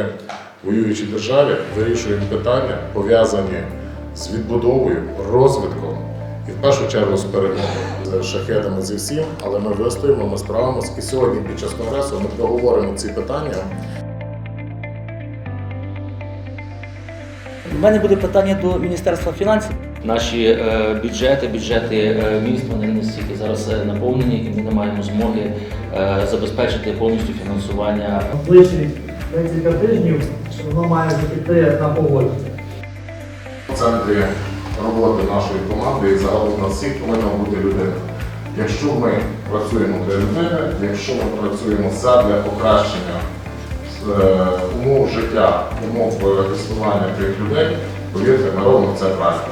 ми, воюючій державі, вирішуємо питання, пов'язані з відбудовою, розвитком і в першу чергу з перемогою. З шахетами зі всім, але ми вистоїмо, ми справимось. І сьогодні під час конгресу ми проговоримо ці питання. У мене буде питання до Міністерства фінансів. Наші е, бюджети, бюджети е, міст вони не настільки зараз е, наповнені, і ми не маємо змоги е, забезпечити повністю фінансування декілька тижнів, що воно має піти на погодження. В центрі роботи нашої команди і загалом на всіх повинна бути людина. Якщо ми працюємо для людини, якщо ми працюємо задля покращення е, умов життя, умов е, існування тих людей, повірте, ми робимо це правильно.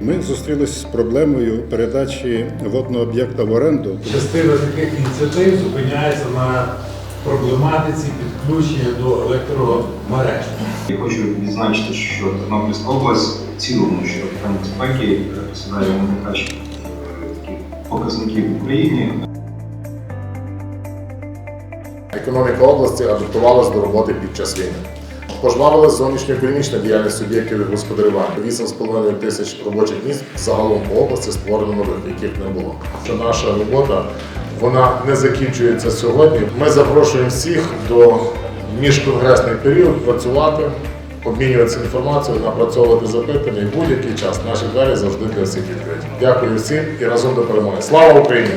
Ми зустрілися з проблемою передачі водного об'єкта в оренду. Частина таких ініціатив зупиняється на проблематиці підключення до електромереж. Я хочу відзначити, що Тернопільська область в цілому щодо питань безпеки посідає найкращих показників в Україні. Економіка області адаптувалась до роботи під час війни. Пожвавилась зовнішньоекономічна діяльність суб'єктів господарювання. 8,5 тисяч робочих місць загалом по області створено нових, яких не було. Що наша робота вона не закінчується сьогодні. Ми запрошуємо всіх до міжконгресний період працювати, обмінюватися інформацією, напрацьовувати запитання і будь-який час. Наші двері завжди для всіх відкриті. Дякую всім і разом до перемоги. Слава Україні!